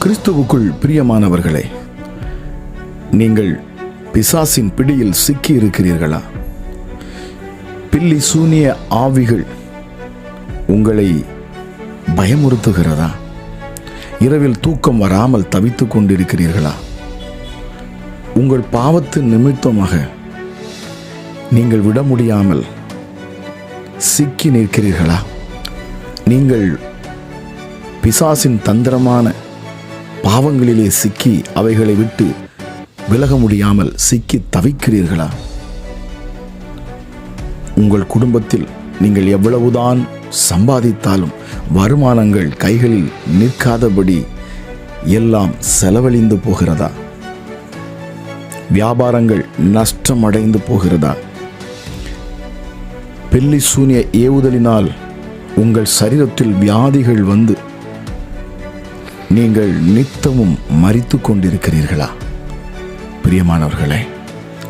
கிறிஸ்துவுக்குள் பிரியமானவர்களே நீங்கள் பிசாசின் பிடியில் சிக்கி இருக்கிறீர்களா பில்லி சூனிய ஆவிகள் உங்களை பயமுறுத்துகிறதா? இரவில் தூக்கம் வராமல் தவித்துக் கொண்டிருக்கிறீர்களா? உங்கள் பாவத்து நிமித்தமாக நீங்கள் விட முடியாமல் சிக்கி நிற்கிறீர்களா? நீங்கள் பிசாசின் தந்திரமான பாவங்களிலே சிக்கி அவைகளை விட்டு விலக முடியாமல் சிக்கி தவிக்கிறீர்களா? உங்கள் குடும்பத்தில் நீங்கள் எவ்வளவுதான் சம்பாதித்தாலும் வருமானங்கள் கைகளில் நிற்காதபடி எல்லாம் செலவழிந்து போகிறதா? வியாபாரங்கள் நஷ்டம் அடைந்து போகிறதா? பெல்லி சூனிய ஏவுதலினால் உங்கள் சரீரத்தில் வியாதிகள் வந்து நீங்கள் நித்தமும் மறித்து கொண்டிருக்கிறீர்களா? பிரியமானவர்களே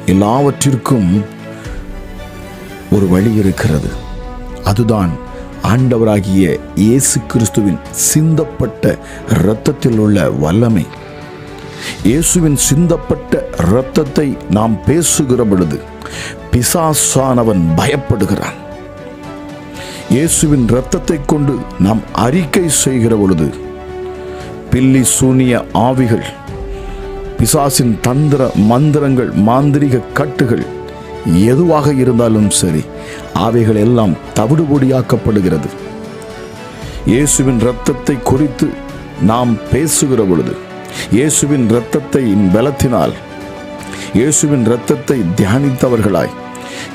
எல்லாவற்றிற்கும் ஒரு வழி இருக்கிறது. அதுதான் ஆண்டவராகிய இயேசு கிறிஸ்துவின் சிந்தப்பட்ட இரத்தத்தில் உள்ள வல்லமை. இயேசுவின் சிந்தப்பட்ட இரத்தத்தை நாம் பேசுகிற பொழுது பிசாசானவன் பயப்படுகிறான். இயேசுவின் இரத்தத்தை கொண்டு நாம் அறிக்கை செய்கிற பொழுது பில்லி சூனிய ஆவிகள் பிசாசின் தந்திர மந்திரங்கள் மாந்திரிக கட்டுகள் எதுவாக இருந்தாலும் சரி அவைகள் எல்லாம் தவிடுபொடியாக்கப்படுகிறது. இயேசுவின் இரத்தத்தை குறித்து நாம் பேசுகிற பொழுது இயேசுவின் இரத்தத்தை பலத்தினால் இயேசுவின் இரத்தத்தை தியானித்தவர்களாய்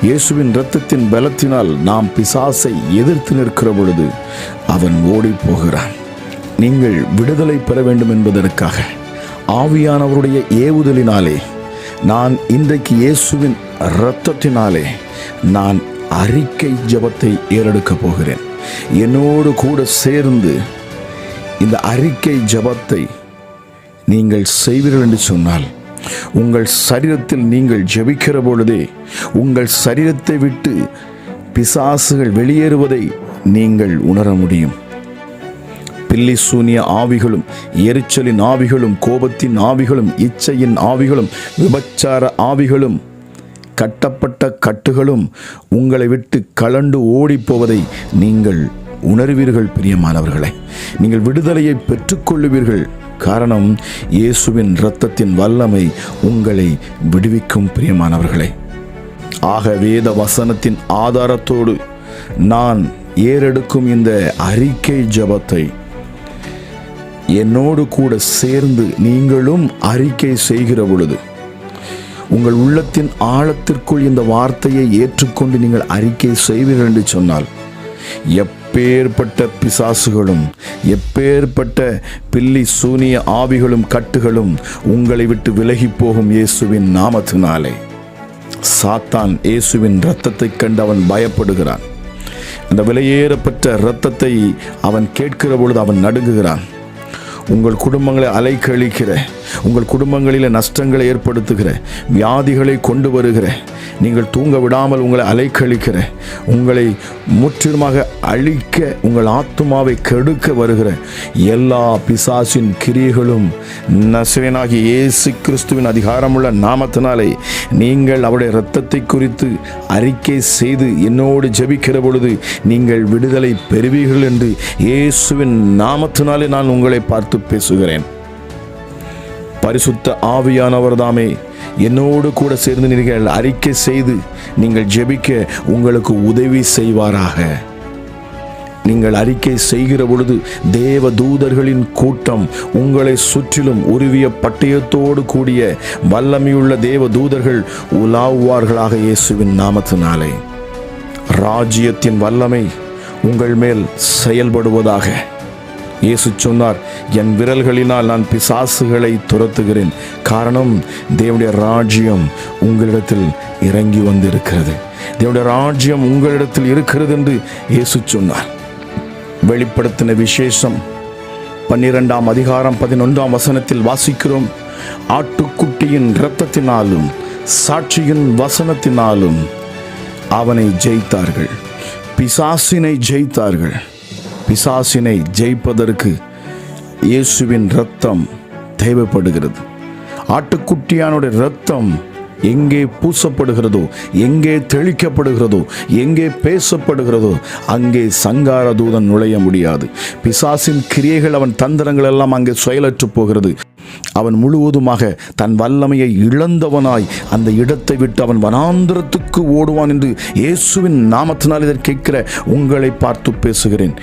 இயேசுவின் இரத்தத்தின் பலத்தினால் நாம் பிசாசை எதிர்த்து நிற்கிற பொழுது அவன் ஓடிப் போகிறான் நீங்கள் விடுதலை பெற வேண்டும் என்பதற்காக ஆவியானவருடைய ஏவுதலினாலே நான் இன்றைக்கு இயேசுவின் இரத்தத்தினாலே நான் அறிக்கை ஜெபத்தை ஏறெடுக்கப் போகிறேன். என்னோடு கூட சேர்ந்து இந்த அறிக்கை ஜெபத்தை நீங்கள் செய்வீர்கள் என்று சொன்னால் உங்கள் சரீரத்தில் நீங்கள் ஜெபிக்கிற பொழுதே உங்கள் சரீரத்தை விட்டு பிசாசுகள் வெளியேறுவதை நீங்கள் உணர முடியும். பில்லி சூனிய ஆவிகளும் எரிச்சலின் ஆவிகளும் கோபத்தின் ஆவிகளும் இச்சையின் ஆவிகளும் விபச்சார ஆவிகளும் கட்டப்பட்ட கட்டுகளும் உங்களை விட்டு கலண்டு ஓடிப்போவதை நீங்கள் உணர்வீர்கள் பிரியமானவர்களே. நீங்கள் விடுதலையை பெற்றுக்கொள்ளுவீர்கள். காரணம் இயேசுவின் இரத்தத்தின் வல்லமை உங்களை விடுவிக்கும் பிரியமானவர்களே. ஆக வேத வசனத்தின் ஆதாரத்தோடு நான் ஏறெடுக்கும் இந்த அறிக்கை ஜபத்தை என்னோடு கூட சேர்ந்து நீங்களும் அறிக்கை செய்கிற பொழுது உங்கள் உள்ளத்தின் ஆழத்திற்குள் இந்த வார்த்தையை ஏற்றுக்கொண்டு நீங்கள் அறிக்கை செய்வீர்கள் என்று சொன்னால் எப்பேற்பட்ட பிசாசுகளும் எப்பேற்பட்ட பில்லி சூனிய ஆவிகளும் கட்டுகளும் உங்களை விட்டு விலகி போகும் இயேசுவின் நாமத்தினாலே. சாத்தான் இயேசுவின் இரத்தத்தை கண்டு அவன் பயப்படுகிறான். அந்த விலையேறப்பட்ட இரத்தத்தை அவன் கேட்கிற பொழுது அவன் நடுங்குகிறான். உங்கள் குடும்பங்களை அலைக்கழிக்கிற உங்கள் குடும்பங்களில் நஷ்டங்களை ஏற்படுத்துகிற வியாதிகளை கொண்டு வருகிற நீங்கள் தூங்க விடாமல் உங்களை அலைக்கழிக்கிற உங்களை முற்றிலுமாக அழிக்க உங்கள் ஆத்துமாவை கெடுக்க வருகிற எல்லா பிசாசின் கிரியைகளும் நசரேனாகிய இயேசு கிறிஸ்துவின் அதிகாரமுள்ள நாமத்தினாலே நீங்கள் அவருடைய இரத்தத்தை குறித்து அறிக்கை செய்து என்னோடு ஜெபிக்கிற பொழுது நீங்கள் விடுதலை பெறுவீர்கள் என்று இயேசுவின் நாமத்தினாலே நான் உங்களை பார்த்து பேசுகிறேன். பரிசுத்த ஆவியானவர் தாமே என்னோடு கூட சேர்ந்து நீங்கள் அறிக்கை செய்து நீங்கள் ஜெபிக்க உங்களுக்கு உதவி செய்வாராக. நீங்கள் அறிக்கை செய்கிற பொழுது தேவ தூதர்களின் கூட்டம் உங்களை சுற்றிலும் உருவிய பட்டயத்தோடு கூடிய வல்லமையுள்ள தேவ தூதர்கள் உலாவுவார்களாக இயேசுவின் நாமத்தினாலே. ராஜ்யத்தின் வல்லமை உங்கள் மேல் செயல்படுவதாக. இயேசு சொன்னார் என் விரல்களினால் நான் பிசாசுகளை துரத்துகிறேன். காரணம் தேவனுடைய ராஜ்யம் உங்களிடத்தில் இறங்கி வந்திருக்கிறது. தேவனுடைய ராஜ்யம் உங்களிடத்தில் இருக்கிறது என்று இயேசு சொன்னார். வெளிப்படுத்தின விசேஷம் பன்னிரெண்டாம் அதிகாரம் பதினொன்றாம் வசனத்தில் வாசிக்கிறோம் ஆட்டுக்குட்டியின் இரத்தத்தினாலும் சாட்சியின் வசனத்தினாலும் அவனை ஜெயித்தார்கள். பிசாசினை ஜெயித்தார்கள். பிசாசினை ஜெயிப்பதற்கு இயேசுவின் இரத்தம் தேவைப்படுகிறது. ஆட்டுக்குட்டியானுடைய இரத்தம் எங்கே பூசப்படுகிறதோ எங்கே தெளிக்கப்படுகிறதோ எங்கே பேசப்படுகிறதோ அங்கே சங்கார தூதன் நுழைய முடியாது. பிசாசின் கிரியைகள் அவன் தந்திரங்கள் எல்லாம் அங்கே செயலற்று போகிறது. அவன் முழுவதுமாக தன் வல்லமையை இழந்தவனாய் அந்த இடத்தை விட்டு அவன் வனாந்திரத்துக்கு ஓடுவான் என்று இயேசுவின் நாமத்தினால் இதை கேட்கிற உங்களை பார்த்து பேசுகிறேன்.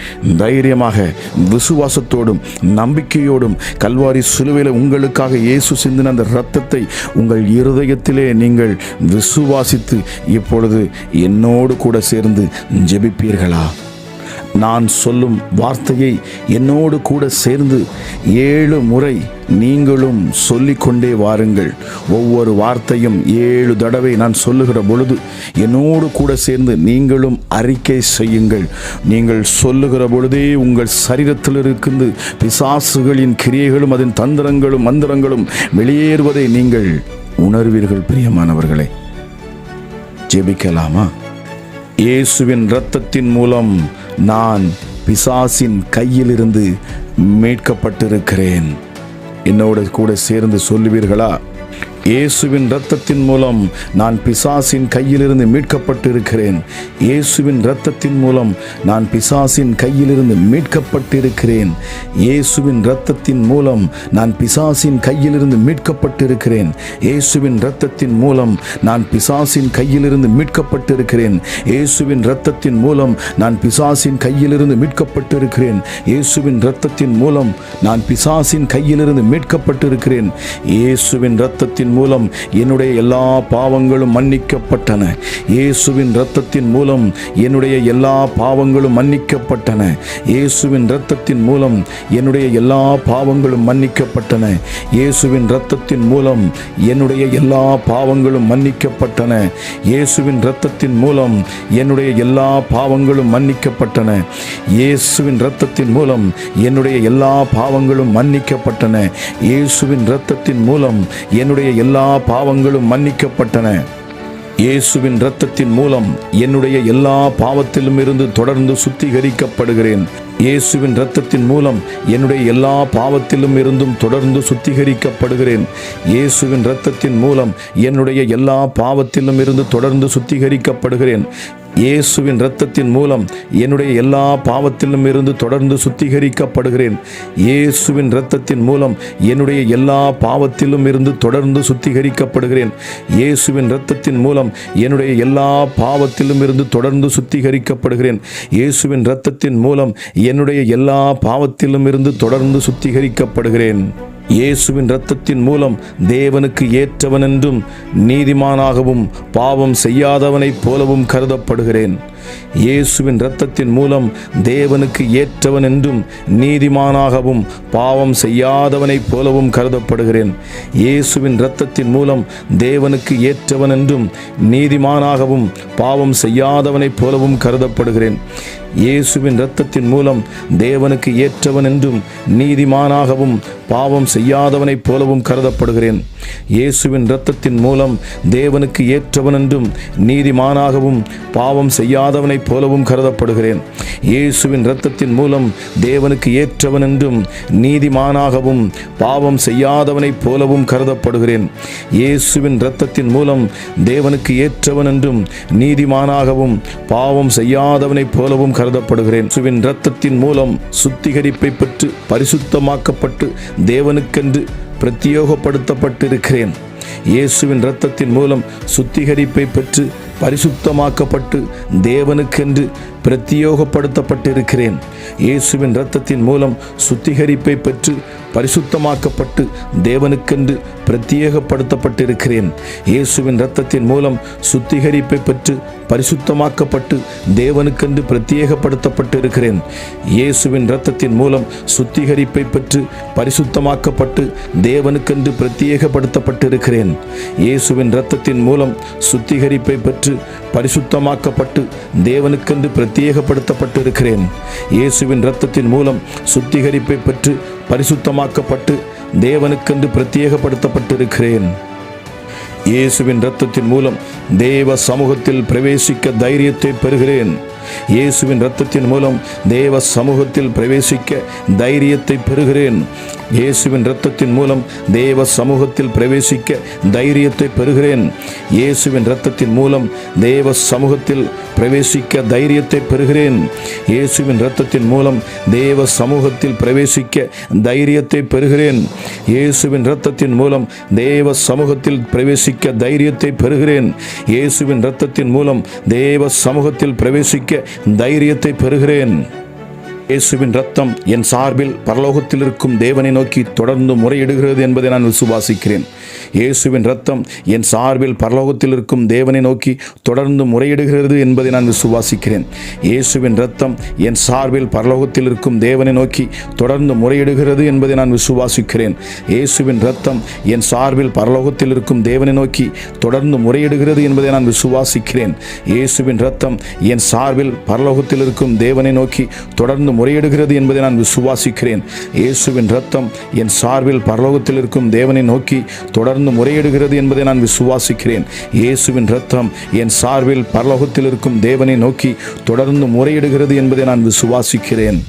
தைரியமாக விசுவாசத்தோடும் நம்பிக்கையோடும் கல்வாரி சிலுவையில் உங்களுக்காக இயேசு சிந்தின அந்த இரத்தத்தை உங்கள் இருதயத்திலே நீங்கள் விசுவாசித்து இப்பொழுது என்னோடு கூட சேர்ந்து ஜெபிப்பீர்களா? நான் சொல்லும் வார்த்தையை என்னோடு கூட சேர்ந்து ஏழு முறை நீங்களும் சொல்லிக்கொண்டே வாருங்கள். ஒவ்வொரு வார்த்தையும் ஏழு தடவை நான் சொல்லுகிற பொழுது என்னோடு கூட சேர்ந்து நீங்களும் அறிக்கை செய்யுங்கள். நீங்கள் சொல்லுகிற பொழுதே உங்கள் சரீரத்தில் இருந்து பிசாசுகளின் கிரியைகளும் அதன் தந்திரங்களும் மந்திரங்களும் வெளியேறுவதை நீங்கள் உணர்வீர்கள் பிரியமானவர்களே. ஜெபிக்கலாமா? இயேசுவின் இரத்தத்தின் மூலம் நான் பிசாசின் கையிலிருந்து மீட்கப்பட்டிருக்கிறேன். என்னோட கூட சேர்ந்து சொல்லுவீர்களா? இயேசுவின் இரத்தத்தின் மூலம் நான் பிசாசின் கையிலிருந்து மீட்கப்பட்டு இருக்கிறேன் இயேசுவின் இரத்தத்தின் மூலம் நான் பிசாசின் கையிலிருந்து மீட்கப்பட்டு இருக்கிறேன் இயேசுவின் இரத்தத்தின் மூலம் நான் பிசாசின் கையிலிருந்து மீட்கப்பட்டிருக்கிறேன். இயேசுவின் இரத்தத்தின் மூலம் நான் பிசாசின் கையிலிருந்து மீட்கப்பட்டு இருக்கிறேன் இயேசுவின் இரத்தத்தின் மூலம் நான் பிசாசின் கையிலிருந்து மீட்கப்பட்டு இருக்கிறேன் இயேசுவின் இரத்தத்தின் மூலம் நான் பிசாசின் கையிலிருந்து மீட்கப்பட்டு இருக்கிறேன் இயேசுவின் இரத்தத்தின் மூலம் என்னுடைய எல்லா பாவங்களும் மன்னிக்கப்பட்டன. இயேசுவின் இரத்தத்தின் மூலம் என்னுடைய எல்லா பாவங்களும் மன்னிக்கப்பட்டன. இயேசுவின் இரத்தத்தின் மூலம் என்னுடைய எல்லா பாவங்களும் மன்னிக்கப்பட்டன. இயேசுவின் இரத்தத்தின் மூலம் என்னுடைய எல்லா பாவங்களும் மன்னிக்கப்பட்டன. இயேசுவின் இரத்தத்தின் மூலம் என்னுடைய எல்லா பாவங்களும் மன்னிக்கப்பட்டன. இயேசுவின் இரத்தத்தின் மூலம் என்னுடைய எல்லா பாவங்களும் மன்னிக்கப்பட்டன. இயேசுவின் இரத்தத்தின் மூலம் என்னுடைய எல்லா பாவங்களும் மன்னிக்கப்பட்டன. இயேசுவின் இரத்தத்தின் மூலம் என்னுடைய எல்லா பாவத்திலும் இருந்து தொடர்ந்து சுத்திகரிக்கப்படுகிறேன். இயேசுவின் இரத்தத்தின் மூலம் என்னுடைய எல்லா பாவத்திலும் இருந்தும் தொடர்ந்து சுத்திகரிக்கப்படுகிறேன். இயேசுவின் இரத்தத்தின் மூலம் என்னுடைய எல்லா பாவத்திலும் இருந்து தொடர்ந்து சுத்திகரிக்கப்படுகிறேன். இயேசுவின் இரத்தத்தின் மூலம் என்னுடைய எல்லா பாவத்திலும் இருந்து தொடர்ந்து சுத்திகரிக்கப்படுகிறேன். இயேசுவின் இரத்தத்தின் மூலம் என்னுடைய எல்லா பாவத்திலும் இருந்து தொடர்ந்து சுத்திகரிக்கப்படுகிறேன். இயேசுவின் இரத்தத்தின் மூலம் என்னுடைய எல்லா பாவத்திலும் இருந்து தொடர்ந்து சுத்திகரிக்கப்படுகிறேன். இயேசுவின் இரத்தத்தின் மூலம் என்னுடைய எல்லா பாவத்திலும் இருந்து தொடர்ந்து சுத்திகரிக்கப்படுகிறேன். இயேசுவின் இரத்தத்தின் மூலம் தேவனுக்கு ஏற்றவன் என்றும் நீதிமானாகவும் பாவம் செய்யாதவனைப் போலவும் கருதப்படுகிறேன். இயேசுவின் இரத்தத்தின் மூலம் தேவனுக்கு ஏற்றவன் என்றும் நீதிமானாகவும் பாவம் செய்யாதவனைப் போலவும் கருதப்படுகிறேன். இயேசுவின் இரத்தத்தின் மூலம் தேவனுக்கு ஏற்றவன் என்றும் நீதிமானாகவும் பாவம் செய்யாதவனைப் போலவும் கருதப்படுகிறேன். இயேசுவின் இரத்தத்தின் மூலம் தேவனுக்கு ஏற்றவன் என்றும் நீதிமானாகவும் பாவம் செய்யாதவனைப் போலவும் கருதப்படுகிறேன். இயேசுவின் இரத்தத்தின் மூலம் தேவனுக்கு ஏற்றவன் என்றும் நீதிமானாகவும் பாவம் செய்யாதவனைப் போலவும் கருதப்படுகிறேன். இயேசுவின் இரத்தத்தின் மூலம் தேவனுக்கு ஏற்றவன் என்றும் நீதிமானாகவும் பாவம் செய்யாதவனைப் போலவும் கருதப்படுகிறேன். இயேசுவின் இரத்தத்தின் மூலம் தேவனுக்கு ஏற்றவன் என்றும் நீதிமானாகவும் பாவம் செய்யாதவனைப் போலவும் கருதப்படுகிறேன். சுவின் இரத்தத்தின் மூலம் சுத்திகரிப்பை பெற்று பரிசுத்தமாக்கப்பட்டு தேவனுக்கென்று பிரத்தியோகப்படுத்தப்பட்டிருக்கிறேன் இயேசுவின் இரத்தத்தின் மூலம் சுத்திகரிப்பை பெற்று பரிசுத்தமாக்கப்பட்டு தேவனுக்கென்று பிரத்தியோகப்படுத்தப்பட்டிருக்கிறேன். இயேசுவின் இரத்தத்தின் மூலம் சுத்திகரிப்பை பெற்று பரிசுத்தமாக்கப்பட்டு தேவனுக்கென்று பிரத்தியேகப்படுத்தப்பட்டிருக்கிறேன். இயேசுவின் இரத்தத்தின் மூலம் சுத்திகரிப்பை பெற்று பரிசுத்தமாக்கப்பட்டு தேவனுக்கென்று பிரத்தியேகப்படுத்தப்பட்டிருக்கிறேன். இயேசுவின் இரத்தத்தின் மூலம் சுத்திகரிப்பை பெற்று பரிசுத்தமாக்கப்பட்டு தேவனுக்கென்று பிரத்தியேகப்படுத்தப்பட்டிருக்கிறேன். இயேசுவின் இரத்தத்தின் மூலம் சுத்திகரிப்பை பெற்று பரிசுத்தமாக்கப்பட்டு தேவனுக்கென்று பிரத்யேகப்படுத்தப்பட்டு இருக்கிறேன் இயேசுவின் இரத்தத்தின் மூலம் சுத்திகரிப்பை பெற்று பரிசுத்தமாக்கப்பட்டு தேவனுக்கென்று பிரத்யேகப்படுத்தப்பட்டிருக்கிறேன். இயேசுவின் இரத்தத்தின் மூலம் தேவ சமூகத்தில் பிரவேசிக்க தைரியத்தை பெறுகிறேன். இயேசுவின் ரத்தத்தின் மூலம் தேவ சமூகத்தில் பிரவேசிக்க தைரியத்தை பெறுகிறேன். இயேசுவின் ரத்தத்தின் மூலம் தேவ சமூகத்தில் பிரவேசிக்க தைரியத்தை பெறுகிறேன். இயேசுவின் ரத்தத்தின் மூலம் தேவ சமூகத்தில் பிரவேசிக்க தைரியத்தை பெறுகிறேன். இயேசுவின் ரத்தத்தின் மூலம் தேவ சமூகத்தில் பிரவேசிக்க தைரியத்தை பெறுகிறேன். இயேசுவின் ரத்தத்தின் மூலம் தேவ சமூகத்தில் பிரவேசிக்க தைரியத்தை பெறுகிறேன். இயேசுவின் ரத்தத்தின் மூலம் தேவ சமூகத்தில் பிரவேசிக்க தைரியத்தை பெறுகிறேன். இயேசுவின் ரத்தம் என் சார்பில் பரலோகத்தில் இருக்கும் தேவனை நோக்கி தொடர்ந்து முறையிடுகிறது என்பதை நான் விசுவாசிக்கிறேன். இயேசுவின் ரத்தம் என் சார்பில் பரலோகத்தில் இருக்கும் தேவனை நோக்கி தொடர்ந்து முறையிடுகிறது என்பதை நான் விசுவாசிக்கிறேன். இயேசுவின் ரத்தம் என் சார்பில் பரலோகத்தில் இருக்கும் தேவனை நோக்கி தொடர்ந்து முறையிடுகிறது என்பதை நான் விசுவாசிக்கிறேன். இயேசுவின் ரத்தம் என் சார்பில் பரலோகத்தில் இருக்கும் தேவனை நோக்கி தொடர்ந்து முறையிடுகிறது என்பதை நான் விசுவாசிக்கிறேன். இயேசுவின் ரத்தம் என் சார்பில் பரலோகத்தில் இருக்கும் தேவனை நோக்கி தொடர்ந்து முறையிடுகிறது என்பதை நான் விசுவாசிக்கிறேன். இயேசுவின் ரத்தம் என் சார்பில் பரலோகத்தில் இருக்கும் தேவனை நோக்கி தொடர்ந்து முறையிடுகிறது என்பதை நான் விசுவாசிக்கிறேன். இயேசுவின் ரத்தம் என் சார்பில் பரலோகத்தில் இருக்கும் தேவனை நோக்கி தொடர்ந்து முறையிடுகிறது என்பதை நான் விசுவாசிக்கிறேன்.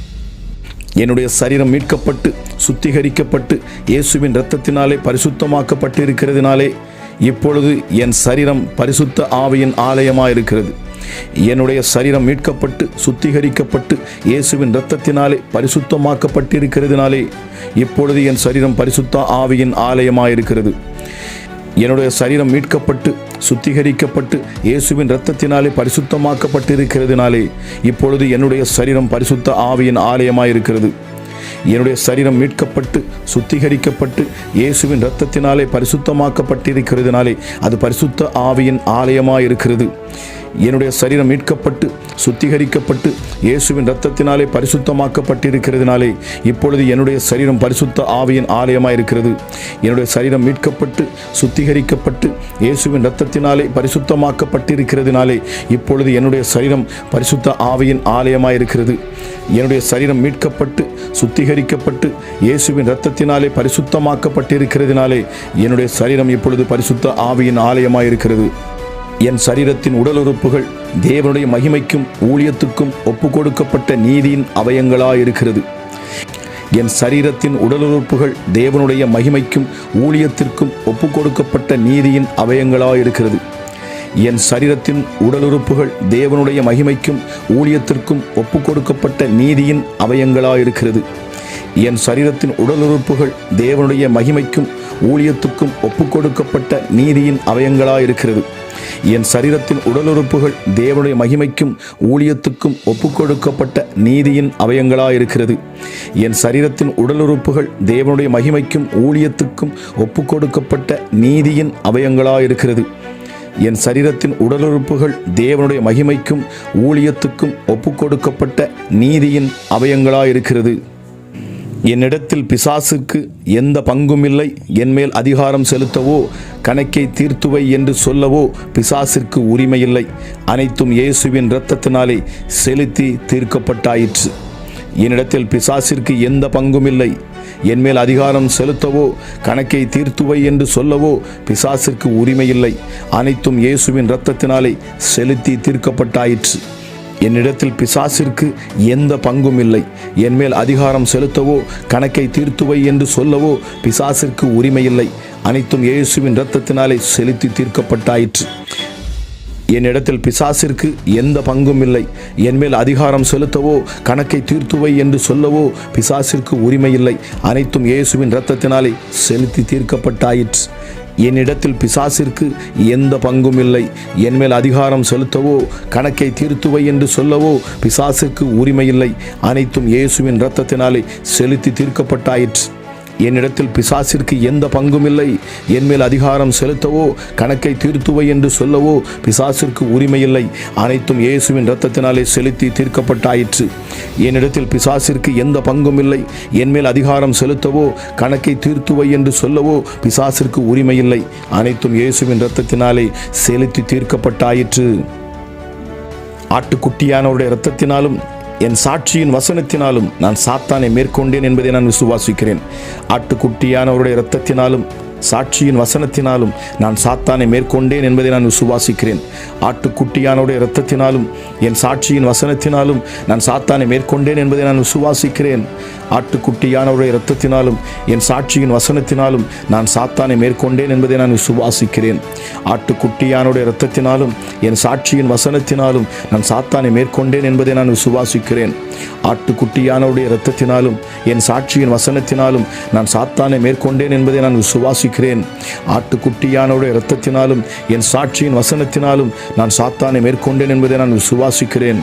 என்னுடைய சரீரம் மீட்கப்பட்டு சுத்திகரிக்கப்பட்டு இயேசுவின் இரத்தத்தினாலே பரிசுத்தமாக்கப்பட்டு இருக்கிறதுனாலே இப்பொழுது என் சரீரம் பரிசுத்த ஆவியின் ஆலயமாக இருக்கிறது என்னுடைய சரீரம் மீட்கப்பட்டு சுத்திகரிக்கப்பட்டு இயேசுவின் இரத்தத்தினாலே பரிசுத்தமாக்கப்பட்டிருக்கிறதுனாலே இப்பொழுது என் சரீரம் பரிசுத்த ஆவியின் ஆலயமாக இருக்கிறது என்னுடைய சரீரம் மீட்கப்பட்டு சுத்திகரிக்கப்பட்டு இயேசுவின் இரத்தத்தினாலே பரிசுத்தமாக்கப்பட்டிருக்கிறதுனாலே இப்பொழுது என்னுடைய சரீரம் பரிசுத்த ஆவியின் ஆலயமாக இருக்கிறது என்னுடைய சரீரம் மீட்கப்பட்டு சுத்திகரிக்கப்பட்டு இயேசுவின் இரத்தத்தினாலே பரிசுத்தமாக்கப்பட்டிருக்கிறதுனாலே அது பரிசுத்த ஆவியின் ஆலயமாக இருக்கிறது என்னுடைய சரீரம் மீட்கப்பட்டு சுத்திகரிக்கப்பட்டு இயேசுவின் இரத்தத்தினாலே பரிசுத்தமாக்கப்பட்டிருக்கிறதுனாலே இப்பொழுது என்னுடைய சரீரம் பரிசுத்த ஆவியின் ஆலயமாக இருக்கிறது என்னுடைய சரீரம் மீட்கப்பட்டு சுத்திகரிக்கப்பட்டு இயேசுவின் இரத்தத்தினாலே பரிசுத்தமாக்கப்பட்டிருக்கிறதுனாலே இப்பொழுது என்னுடைய சரீரம் பரிசுத்த ஆவியின் ஆலயமாக இருக்கிறது என்னுடைய சரீரம் மீட்கப்பட்டு சுத்திகரிக்கப்பட்டு இயேசுவின் இரத்தத்தினாலே பரிசுத்தமாக்கப்பட்டிருக்கிறதுனாலே என்னுடைய சரீரம் இப்பொழுது பரிசுத்த ஆவியின் ஆலயமாக இருக்கிறது என் சரீரத்தின் உடல் உறுப்புகள் தேவனுடைய மகிமைக்கும் ஊழியத்துக்கும் ஒப்புக்கொடுக்கப்பட்ட நீதியின் அவயங்களாயிருக்கிறது. என் சரீரத்தின் உடல் உறுப்புகள் தேவனுடைய மகிமைக்கும் ஊழியத்திற்கும் ஒப்புக்கொடுக்கப்பட்ட நீதியின் அவயங்களாயிருக்கிறது. என் சரீரத்தின் உடல் உறுப்புகள் தேவனுடைய மகிமைக்கும் ஊழியத்திற்கும் ஒப்புக்கொடுக்கப்பட்ட நீதியின் அவயங்களாயிருக்கிறது. என் சரீரத்தின் உடல் உறுப்புகள் தேவனுடைய மகிமைக்கும் ஊழியத்துக்கும் ஒப்புக்கொடுக்கப்பட்ட நீதியின் அவயங்களாயிருக்கிறது. என் சரீரத்தின் உடல் உறுப்புகள் தேவனுடைய மகிமைக்கும் ஊழியத்துக்கும் ஒப்புக்கொடுக்கப்பட்ட நீதியின் அவயங்களாயிருக்கிறது. என் சரீரத்தின் உடல் உறுப்புகள் தேவனுடைய மகிமைக்கும் ஊழியத்துக்கும் ஒப்புக்கொடுக்கப்பட்ட நீதியின் அவயங்களாயிருக்கிறது. என் சரீரத்தின் உடலுறுப்புகள் தேவனுடைய மகிமைக்கும் ஊழியத்துக்கும் ஒப்புக்கொடுக்கப்பட்ட நீதியின் அவயங்களாயிருக்கிறது. என்னிடத்தில் பிசாசுக்கு எந்த பங்கும் இல்லை என்மேல் அதிகாரம் செலுத்தவோ கணக்கை தீர்த்துவை என்று சொல்லவோ பிசாசிற்கு உரிமையில்லை. அனைத்தும் இயேசுவின் இரத்தத்தினாலே செலுத்தி தீர்க்கப்பட்டாயிற்று. என்னிடத்தில் பிசாசிற்கு எந்த பங்கும் இல்லை என்மேல் அதிகாரம் செலுத்தவோ கணக்கை தீர்த்துவை என்று சொல்லவோ பிசாசிற்கு உரிமையில்லை. அனைத்தும் இயேசுவின் இரத்தத்தினாலே செலுத்தி தீர்க்கப்பட்டாயிற்று. என்னிடத்தில் பிசாசிற்கு எந்த பங்கும் இல்லை. என்மேல் அதிகாரம் செலுத்தவோ கணக்கை தீர்த்துவை என்று சொல்லவோ பிசாசிற்கு உரிமையில்லை அனைத்தும் இயேசுவின் இரத்தத்தினாலே செலுத்தி தீர்க்கப்பட்டாயிற்று. என்னிடத்தில் பிசாசிற்கு எந்த பங்கும் இல்லை. என்மேல் அதிகாரம் செலுத்தவோ கணக்கை தீர்த்துவை என்று சொல்லவோ பிசாசிற்கு உரிமையில்லை அனைத்தும் இயேசுவின் இரத்தத்தினாலே செலுத்தி தீர்க்கப்பட்டாயிற்று. என்னிடத்தில் பிசாசிற்கு எந்த பங்கும் இல்லை. என்மேல் அதிகாரம் செலுத்தவோ கணக்கை தீர்த்துவை என்று சொல்லவோ பிசாசிற்கு உரிமையில்லை அனைத்தும் இயேசுவின் இரத்தத்தினாலே செலுத்தி தீர்க்கப்பட்டாயிற்று. என்னிடத்தில் பிசாசிற்கு எந்த பங்கும் இல்லை. என்மேல் அதிகாரம் செலுத்தவோ கணக்கை தீர்த்துவை என்று சொல்லவோ பிசாசிற்கு உரிமையில்லை அனைத்தும் இயேசுவின் இரத்தத்தினாலே செலுத்தி தீர்க்கப்பட்டாயிற்று. என்னிடத்தில் பிசாசிற்கு எந்த பங்கும் இல்லை. என்மேல் அதிகாரம் செலுத்தவோ கணக்கை தீர்த்துவை என்று சொல்லவோ பிசாசிற்கு உரிமையில்லை அனைத்தும் இயேசுவின் இரத்தத்தினாலே செலுத்தி தீர்க்கப்பட்டாயிற்று. ஆட்டுக்குட்டியானவருடைய இரத்தத்தினாலும் என் சாட்சியின் வசனத்தினாலும் நான் சாத்தானை மேற்கொண்டேன் என்பதை நான் விசுவாசிக்கிறேன். ஆட்டுக்குட்டியானவருடைய இரத்தத்தினாலும் சாட்சியின் வசனத்தினாலும் நான் சாத்தானை மேற்கொண்டேன் என்பதை நான் விசுவாசிக்கிறேன். ஆட்டுக்குட்டியானுடைய இரத்தத்தினாலும் என் சாட்சியின் வசனத்தினாலும் நான் சாத்தானை மேற்கொண்டேன் என்பதை நான் விசுவாசிக்கிறேன். ஆட்டுக்குட்டியானவருடைய இரத்தத்தினாலும் என் சாட்சியின் வசனத்தினாலும் நான் சாத்தானை மேற்கொண்டேன் என்பதை நான் விசுவாசிக்கிறேன். ஆட்டுக்குட்டியானுடைய இரத்தத்தினாலும் என் சாட்சியின் வசனத்தினாலும் நான் சாத்தானை மேற்கொண்டேன் என்பதை நான் விசுவாசிக்கிறேன். ஆட்டுக்குட்டியானவருடைய இரத்தத்தினாலும் என் சாட்சியின் வசனத்தினாலும் நான் சாத்தானை மேற்கொண்டேன் என்பதை நான் விசுவாசிக்கிறேன் ஆட்டுக்குட்டியானோட இரத்தத்தினாலும் என் சாட்சியின் வசனத்தினாலும் நான் சாத்தானை மேற்கொண்டேன் என்பதை நான் விசுவாசிக்கிறேன்.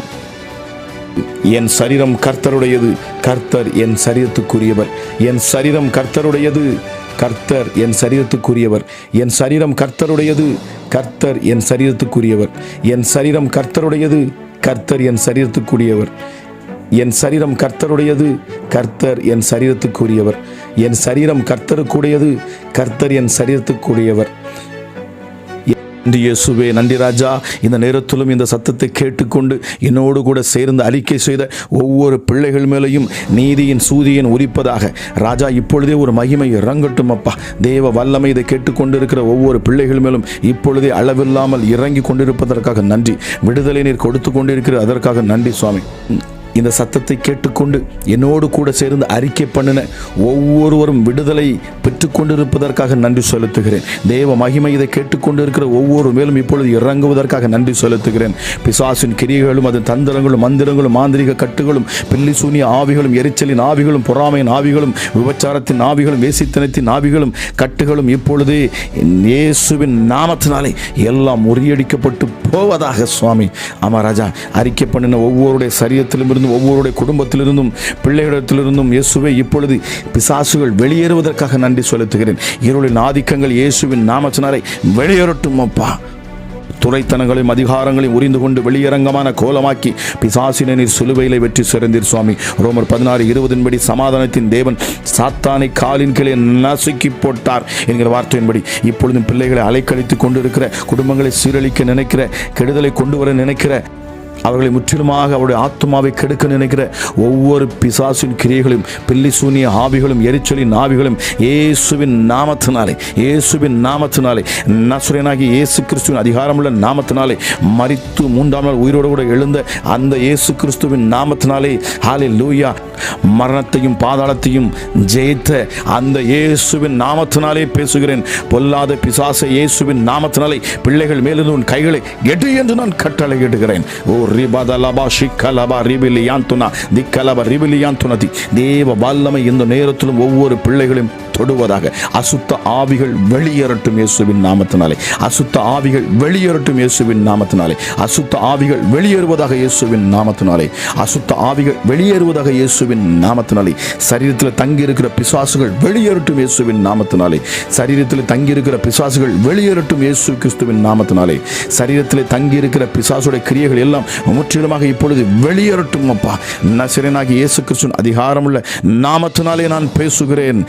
என் சரீரம் கர்த்தருடையது கர்த்தர் என் சரீரத்துக்குரியவர். என் சரீரம் கர்த்தருடையது கர்த்தர் என் சரீரத்துக்குரியவர். என் சரீரம் கர்த்தருடையது கர்த்தர் என் சரீரத்துக்குரியவர். என் சரீரம் கர்த்தருடையது கர்த்தர் என் சரீரத்துக்குரியவர். என் சரீரம் கர்த்தருடையது கர்த்தர் என் சரீரத்துக்குரியவர். என் சரீரம் கர்த்தருக்குடையது கர்த்தர் என் சரீரத்துக்குரியவர். நன்றி இயேசுவே நன்றி ராஜா. இந்த நேரத்திலும் இந்த சத்தத்தை கேட்டுக்கொண்டு என்னோடு கூட சேர்ந்து அறிக்கை செய்த ஒவ்வொரு பிள்ளைகள் மேலேயும் நீதியின் சூதியின் உரிப்பதாக ராஜா இப்பொழுதே ஒரு மகிமை இறங்கட்டும் அப்பா. தேவ வல்லமை இதை கேட்டுக்கொண்டிருக்கிற ஒவ்வொரு பிள்ளைகள் மேலும் இப்பொழுதே அளவில்லாமல் இறங்கி கொண்டிருப்பதற்காக நன்றி. விடுதலை நீர் கொடுத்து கொண்டிருக்கிற அதற்காக நன்றி சுவாமி. இந்த சத்தத்தை கேட்டுக்கொண்டு என்னோடு கூட சேர்ந்து அறிக்கை பண்ணின ஒவ்வொருவரும் விடுதலை பெற்றுக்கொண்டிருப்பதற்காக நன்றி செலுத்துகிறேன். தேவ மகிமை இதை கேட்டுக்கொண்டிருக்கிற ஒவ்வொரு மேலும் இப்பொழுது இறங்குவதற்காக நன்றி செலுத்துகிறேன். பிசாசின் கிரியைகளும் அதன் தந்திரங்களும் மந்திரங்களும் மாந்திரிக கட்டுகளும் பில்லி சூனிய ஆவிகளும் எரிச்சலின் ஆவிகளும் பொறாமையின் ஆவிகளும் விபச்சாரத்தின் ஆவிகளும் வேசித்தனத்தின் ஆவிகளும் கட்டுகளும் இப்பொழுது இயேசுவின் நாமத்தினாலே எல்லாம் முறியடிக்கப்பட்டு போவதாக சுவாமி ஆமா ராஜா அறிக்கை பண்ணின ஒவ்வொருடைய சரீரத்திலும் இருந்து ஒவ்வொருடைய குடும்பத்திலிருந்தும் பிள்ளைகளிடத்திலிருந்தும் இயேசுவை இப்பொழுது பிசாசுகள் வெளியேறுவதற்காக நன்றி செலுத்துகிறேன். இருளின் ஆதிக்கங்கள் இயேசுவின் நாமச்சனரை வெளியேறட்டும் அப்பா. துறைத்தனங்களையும் அதிகாரங்களையும் உரிந்து கொண்டு வெளியரங்கமான கோலமாக்கி பிசாசினை நீர் சிலுவையிலே வெற்றி சிறந்தீர் சுவாமி. ரோமர் பதினாறு இருபதின்படி சமாதானத்தின் தேவன் சாத்தானை காலின் கீழே நசுக்கி போட்டார் என்கிற வார்த்தையின்படி. இப்பொழுதும் பிள்ளைகளை அலைக்கழித்துக் கொண்டிருக்கிற குடும்பங்களை சீரழிக்க நினைக்கிற கெடுதலை கொண்டு வர நினைக்கிற அவர்களை முற்றிலுமாக அவருடைய ஆத்மாவை கெடுக்க நினைக்கிற ஒவ்வொரு பிசாசின் கிரியைகளும் பில்லி சூனிய ஆவிகளும் எரிச்சலின் ஆவிகளும் இயேசுவின் நாமத்தினாலே இயேசுவின் நாமத்தினாலே நசுரனாகி இயேசு கிறிஸ்துவின் அதிகாரமுள்ள நாமத்தினாலே மறித்து மூன்றாம் நாள் உயிரோடு கூட எழுந்த அந்த இயேசு கிறிஸ்துவின் நாமத்தினாலே ஹாலே லூயா மரணத்தையும் பாதாளத்தையும் ஜெயித்த அந்த இயேசுவின் நாமத்தினாலே பேசுகிறேன். பொல்லாத பிசாசை இயேசுவின் நாமத்தினாலே பிள்ளைகள் மேலிருந்து உன் கைகளை எடு என்று நான் கட்டளை இடுகிறேன். ஓ ரிபதலபா ஷிக்கலபா ரிபிலியாந்துனா திக்கலபா ரிபிலியாந்துனதி தேவ வல்லமை இந்த நேரத்திலும் ஒவ்வொரு பிள்ளைகளையும் தொடுவதாக. அசுத்த ஆவிகள் வெளியேறட்டும் இயேசுவின் நாமத்தினாலே. அசுத்த ஆவிகள் வெளியேறட்டும் இயேசுவின் நாமத்தினாலே. அசுத்த ஆவிகள் வெளியேறுவதாக இயேசுவின் நாமத்தினாலே. அசுத்த ஆவிகள் வெளியேறுவதாக இயேசுவின் நாமத்தினாலே. சரீரத்தில் தங்கி இருக்கிற பிசாசுகள் வெளியேறட்டும் இயேசுவின் நாமத்தினாலே. சரீரத்தில் தங்கி இருக்கிற பிசாசுகள் வெளியேறட்டும் இயேசு கிறிஸ்துவின் நாமத்தினாலே. சரீரத்தில் தங்கி இருக்கிற பிசாசுடைய கிரியைகள் எல்லாம் முற்றிலுமாக இப்பொழுது வெளியேறட்டும் அப்பா. நசிரனாகி இயேசு கிறிஸ்துவின் அதிகாரமுள்ள நாமத்தினாலே நான் பேசுகிறேன்.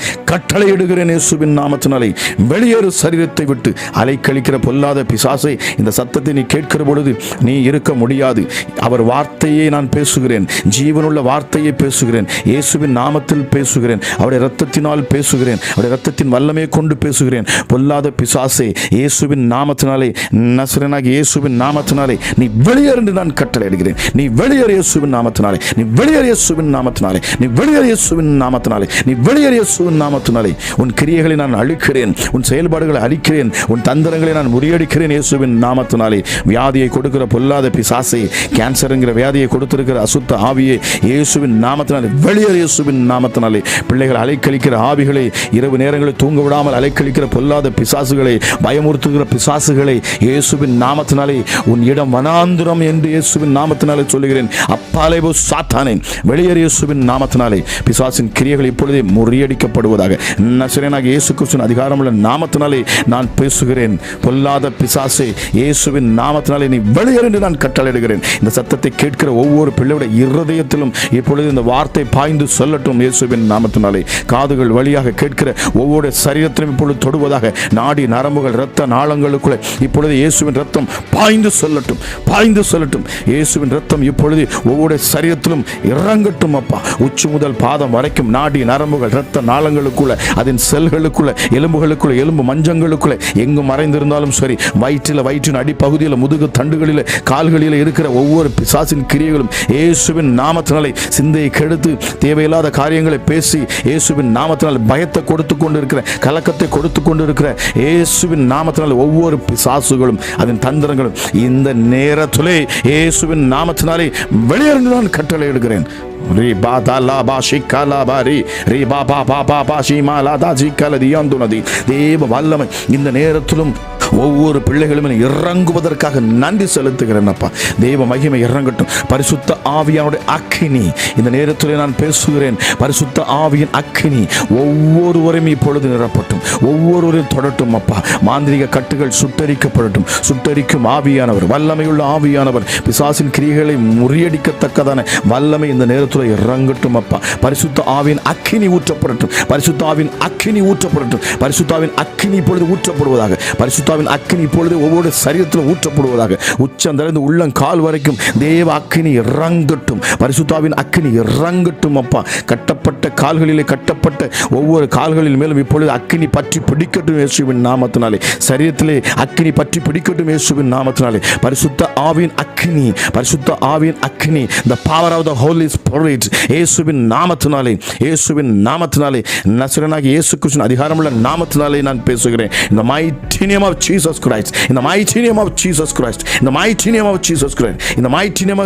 களையிடுகிறேன் இயேசுவின் நாமத்தினாலே. வெளியேறு சரீரத்தை விட்டு அலைக்கழிக்கிற பொல்லாத பிசாசை இந்த சத்தத்தை நீ கேட்கிற பொழுது நீ இருக்க முடியாது. அவர் வார்த்தையை நான் பேசுகிறேன். ஜீவனுள்ள வார்த்தையை பேசுகிறேன். இயேசுவின் நாமத்தில் பேசுகிறேன். அவருடைய ரத்தத்தினால் பேசுகிறேன். அவருடைய ரத்தத்தின் வல்லமையை கொண்டு பேசுகிறேன். பொல்லாத பிசாசே இயேசுவின் நாமத்தினாலே நசுரனாக இயேசுவின் நாமத்தினாலே நீ வெளியேறு என்று நான் கட்டளையிடுகிறேன். நீ வெளியேறு இயேசுவின் நாமத்தினாலே. நீ வெளியேறு இயேசுவின் நாமத்தினாலே. நீ வெளியேறு இயேசுவின் நாமத்தினாலே. நீ வெளியேறு இயேசுவின் நாமத்தினாலே. உன் கிரியைகளை நான் அழிக்கிறேன் உன் செயல்பாடுகளை அழிக்கிறேன் உன் தந்திரங்களை நான் முறியடிக்கிறேன் இயேசுவின் நாமத்தினாலே. வியாதியை கொடுக்கிற பொல்லாத பிசாசை கேன்சருங்கிற வியாதியை கொடுத்திருக்கிற அசுத்த ஆவியை இயேசுவின் நாமத்தினாலே வெளியேறு இயேசுவின் நாமத்தினாலே. பிள்ளைகள் அலைக்கழிக்கிற ஆவிகளை இரவு நேரங்களில் தூங்க விடாமல் அலைக்கழிக்கிற பொல்லாத பிசாசுகளை பயமுறுத்துகிற பிசாசுகளை இயேசுவின் நாமத்தினாலே உன் இடம் வனாந்திரம் என்று இயேசுவின் நாமத்தினாலே சொல்லுகிறேன். அப்பாலே சாத்தானேன் சாத்தானே வெளியேறு இயேசுவின் நாமத்தினாலே. பிசாசின் கிரியைகள் இப்பொழுதே முறியடிக்கப்படுவதாக. நசரேனாக இயேசு கிறிஸ்துவின் அதிகாரமுள்ள நாமத்தினாலே நான் பேசுகிறேன். பொல்லாத பிசாசே இயேசுவின் நாமத்தினாலே நீ வெளியேறு என்று நான் கட்டளையிடுகிறேன். இந்த சத்தத்தை கேட்கிற ஒவ்வொரு பிள்ளையுடைய இருதயத்திலும் இப்பொழுது இந்த வார்த்தை பாய்ந்து சொல்லட்டும் இயேசுவின் நாமத்தினாலே. காதுகள் வழியாக கேட்கிற ஒவ்வொரு சரீரத்திலும் இப்பொழுது தொடுவதாக நாடி நரம்புகள் இரத்த நாளங்களுக்குள்ளே இப்பொழுது இயேசுவின் ரத்தம் பாய்ந்து சொல்லட்டும் பாய்ந்து சொல்லட்டும். இயேசுவின் ரத்தம் இப்பொழுது ஒவ்வொரு சரீரத்திலும் இறங்கட்டும் அப்பா. உச்சி முதல் பாதம் வரைக்கும் நாடி நரம்புகள் இரத்த நாளங்களுக்குள்ள அதன் செல்களுக்குள்ள எலும்புகளுக்குள்ள எலும்பு மஞ்சங்களுக்குள்ள எங்கு மறைந்திருந்தாலும் சரி வயிற்றில் வயிற்றின் அடிப்பகுதியில் முதுகு தண்டுகளில் கால்களில் இருக்கிற ஒவ்வொரு பிசாசின் கிரியைகளும் இயேசுவின் நாமத்தினாலே சிந்தையை கெடுத்து தேவையில்லாத காரியங்களை பேசி இயேசுவின் நாமத்தினால் பயத்தை கொடுத்து கொண்டு இருக்கிற கலக்கத்தை கொடுத்து கொண்டு இருக்கிற இயேசுவின் நாமத்தினால் ஒவ்வொரு பிசாசுகளும் அதன் தந்திரங்களும் இந்த நேரத்திலே இயேசுவின் நாமத்தினாலே வெளியேறுங்க நான் கட்டளை எடுக்கிறேன் தேவ வல்லமை இந்த நேரத்திலும் ஒவ்வொரு பிள்ளைகளும் இறங்குவதற்காக நன்றி செலுத்துகிறேன் அப்பா தெய்வ மகிமை இறங்கட்டும். பரிசுத்த ஆவியானுடைய அக்கினி இந்த நேரத்தில் நான் பேசுகிறேன். பரிசுத்த ஆவியின் அக்கினி ஒவ்வொருவரையும் இப்பொழுது நிரப்பட்டும். ஒவ்வொருவரையும் தொடட்டும் அப்பா. மாந்திரிக கட்டுகள் சுட்டரிக்கப்படட்டும். சுட்டரிக்கும் ஆவியானவர் வல்லமையுள்ள ஆவியானவர் பிசாசின் கிரிகளை முறியடிக்கத்தக்கதான வல்லமை இந்த நேரத்தில் இறங்கட்டும் அப்பா. பரிசுத்த ஆவின் அக்கினி ஊற்றப்படட்டும். பரிசுத்தாவின் அக்கினி ஊற்றப்படட்டும். பரிசுத்தாவின் அக்கினி இப்பொழுது ஊற்றப்படுவதாக. பரிசுத்தாவின் அக்கினி இப்பொழுது ஒவ்வொரு சரீரத்தில் ஊற்றப்படுவதாக. உச்சந்தலைந்து உள்ளம் கால் வரைக்கும் தேவ அக்கினி இறங்கட்டும். பரிசுத்தாவின் அக்கினி இறங்கட்டும் அப்பா. கட்டப்பட்ட கால்களிலே கட்டப்பட்ட ஒவ்வொரு கால்களின் மேலும் இப்பொழுது அக்கினி பற்றி பிடிக்கட்டும் இயேசுவின் நாமத்தினாலே. சரீரத்திலே அக்கினி பற்றி பிடிக்கட்டும் இயேசுவின் நாமத்தினாலே. பரிசுத்த ஆவின் அக்கினி பரிசுத்த ஆவியின் அக்கினி power of the Holy Spirit spirit இயேசுவின் நாமத்தினாலே இயேசுவின் நாமத்தினாலே நசுரனாக இயேசு கிறிஸ்துவின் அதிகாரமுள்ள நாமத்தினாலே நான் பேசுகிறேன். இந்த mighty of of Jesus Christ இந்த the mighty name of Jesus இந்த in the mighty name of இந்த Christ in the mighty name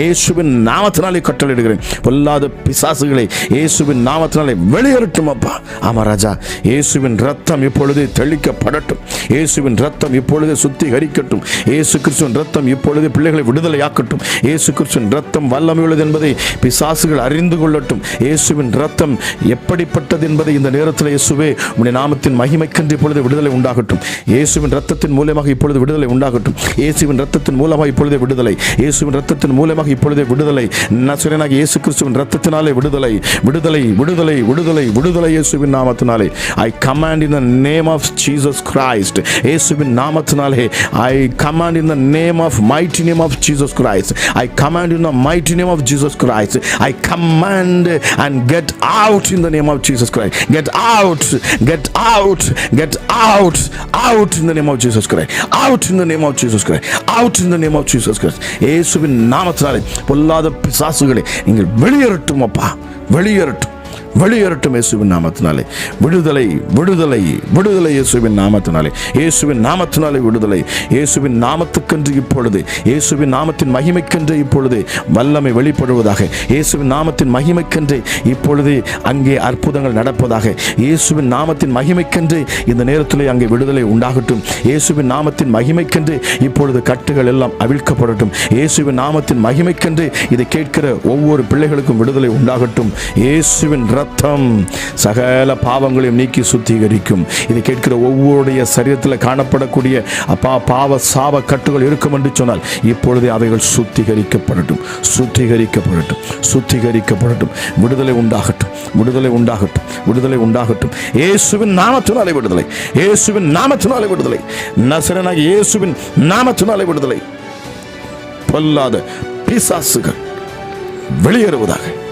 இயேசுவின் நாமத்தினாலே கட்டளையிடுகிறேன். பொல்லாத பிசாசுகளை இயேசுவின் நாமத்தினாலே வெளியேறட்டும் அப்பா. ஆமா ராஜா இயேசுவின் ரத்தம் இப்பொழுது தெளிக்கப்படட்டும். இயேசுவின் ரத்தம் இப்பொழுது சுத்திகரிக்கட்டும். இயேசு கிறிஸ்துவின் ரத்தம் இப்பொழுது பிள்ளைகளை விடுதலையாக்கட்டும். இயேசு கிறிஸ்துவின் ரத்தம் வல்லமையுள்ளது என்பது என்பதை பிசாசுகள் அறிந்து கொள்ளட்டும். இயேசுவின் ரத்தம் எப்படிப்பட்டது என்பதை இந்த நேரத்தில் இயேசுவே உம்முடைய நாமத்தின் மகிமைக்கென்று இப்பொழுது விடுதலை உண்டாகட்டும். இயேசுவின் ரத்தத்தின் மூலமாக இப்பொழுது விடுதலை உண்டாகட்டும். இயேசுவின் ரத்தத்தின் மூலமாக இப்பொழுதே விடுதலை. இயேசுவின் ரத்தத்தின் மூலமாக இப்பொழுதே விடுதலை. நசுரனாக இயேசு கிறிஸ்துவின் ரத்தத்தினாலே விடுதலை. விடுதலை விடுதலை விடுதலை விடுதலை இயேசுவின் நாமத்தினாலே. I command in the name of Jesus Christ இயேசுவின் நாமத்தினாலே. I command in the name of mighty name of Jesus Christ I command in the mighty name of Jesus Jesus Christ. I command and get out in the name of Jesus Christ. Get out, get out, get out, out in the name of Jesus Christ. Out in the name of Jesus Christ. Out in the name of Jesus Christ. இயேசுவின் நாமத்தினாலே பொல்லாத பிசாசுகளை நீங்கள் வெளியேறட்டும் அப்பா வெளியேறட்டும் வெளியேறட்டும் இயேசுவின் நாமத்தினாலே. விடுதலை விடுதலை விடுதலை இயேசுவின் நாமத்தினாலே. இயேசுவின் நாமத்தினாலே விடுதலை. இயேசுவின் நாமத்துக்கென்று இப்பொழுது இயேசுவின் நாமத்தின் மகிமைக்கென்று இப்பொழுது வல்லமை வெளிப்படுவதாக. இயேசுவின் நாமத்தின் மகிமைக்கென்று இப்பொழுது அங்கே அற்புதங்கள் நடப்பதாக. இயேசுவின் நாமத்தின் மகிமைக்கென்று இந்த நேரத்திலே அங்கே விடுதலை உண்டாகட்டும். இயேசுவின் நாமத்தின் மகிமைக்கென்று இப்பொழுது கட்டுகள் எல்லாம் அவிழ்க்கப்படட்டும். இயேசுவின் நாமத்தின் மகிமைக்கென்று இதை கேட்கிற ஒவ்வொரு பிள்ளைகளுக்கும் விடுதலை உண்டாகட்டும். இயேசுவின் ரத்தம் சகல பாவங்களையும் நீக்கி சுத்திகரிக்கும். இதை கேட்கிற ஒவ்வொருடைய சரீரத்தில் காணப்படக்கூடிய அப்பா பாவ சாப கட்டுகள் இருக்கும் என்று சொன்னால் இப்பொழுதே அவைகள் சுத்திகரிக்கப்படட்டும். சுத்திகரிக்கப்படட்டும். சுத்திகரிக்கப்படட்டும். விடுதலை உண்டாகட்டும். விடுதலை உண்டாகட்டும். விடுதலை உண்டாகட்டும். இயேசுவின் நாமத்தினாலே விடுதலை. இயேசுவின் நாமத்தினாலே விடுதலை. நசரனாக இயேசுவின் நாமத்தினாலே விடுதலை. பொல்லாத பிசாசுகள் வெளியேறுவதாக.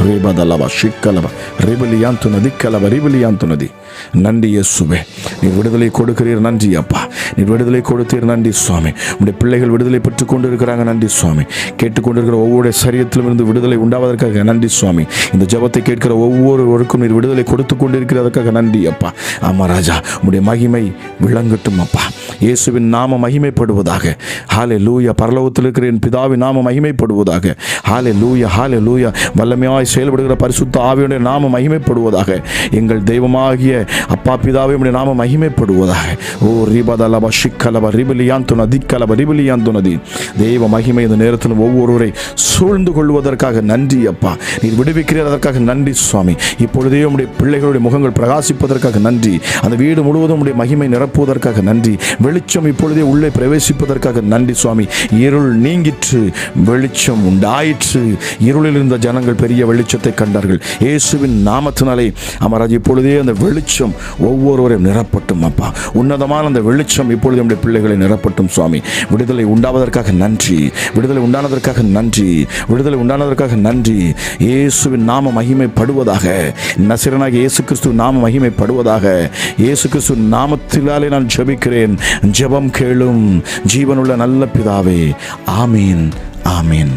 రేబదలవ షిక్కలవ రిబిలియాంతున్నది కలవ రిబిలియాంతున్నది நன்றி இயேசுவே நீர் விடுதலை கொடுக்கிறீர் நன்றி அப்பா நீர் விடுதலை கொடுத்தீர் நன்றி சுவாமி உடைய பிள்ளைகள் விடுதலை பெற்று கொண்டு இருக்கிறாங்க நன்றி சுவாமி கேட்டுக்கொண்டிருக்கிற ஒவ்வொரு சரியத்திலும் இருந்து விடுதலை உண்டாவதற்காக நன்றி சுவாமி இந்த ஜபத்தை கேட்கிற ஒவ்வொருவருக்கும் நீர் விடுதலை கொடுத்து கொண்டிருக்கிறதற்காக நன்றி அப்பா ஆமாம் ராஜா உடைய மகிமை விளங்கட்டும் அப்பா இயேசுவின் நாம மகிமைப்படுவதாக. ஹாலே லூயா பரலோகத்தில் இருக்கிற என் பிதாவின் நாம மகிமைப்படுவதாக. ஹாலே லூயா ஹாலே லூயா வல்லமையாய் செயல்படுகிற பரிசுத்த ஆவியுடைய நாம மகிமைப்படுவதாக. எங்கள் தெய்வமாகிய அப்பா பிதாவை நாம மகிமைப்படுவதாக. ஓ ரிபதலப ஷிக்கலப தோணதிக்கலவ ரிபிலியான் தோணதி தெய்வ மகிமை இந்த நேரத்தில் ஒவ்வொருவரை சூழ்ந்து கொள்வதற்காக நன்றி அப்பா. நீர் விடுவிக்கிறீர் அதற்காக நன்றி சுவாமி. இப்பொழுதே உடைய பிள்ளைகளுடைய முகங்கள் பிரகாசிப்பதற்காக நன்றி. அந்த வீடு முழுவதும் உடைய மகிமை நிரப்புவதற்காக நன்றி. வெளிச்சம் இப்பொழுதே உள்ளே பிரவேசிப்பதற்காக நன்றி சுவாமி. இருள் நீங்கிற்று வெளிச்சம் உண்டாயிற்று. இருளில் இருந்த ஜனங்கள் பெரிய வெளிச்சத்தை கண்டார்கள். இயேசுவின் நாமத்தினாலே அமராஜ் இப்பொழுதே அந்த வெளிச்சம் ஒவ்வொருவரையும் நிரப்பட்டும் அப்பா. உன்னதமான அந்த வெளிச்சம் இப்பொழுது நம்முடைய பிள்ளைகளை நிரப்பட்டும் சுவாமி. விடுதலை உண்டாவதற்காக நன்றி. விடுதலை உண்டானதற்காக நன்றி. விடுதலை உண்டானதற்காக நன்றி. இயேசுவின் நாம மகிமைப்படுவதாக. நசிரனாக இயேசு கிறிஸ்து நாம மகிமைப்படுவதாக. இயேசு கிறிஸ்து நாமத்திலாலே நான் ஜபிக்கிறேன். ஜெபம் கேளும். ஜீவனுள்ள நல்ல பிதாவே. ஆமீன் ஆமீன்.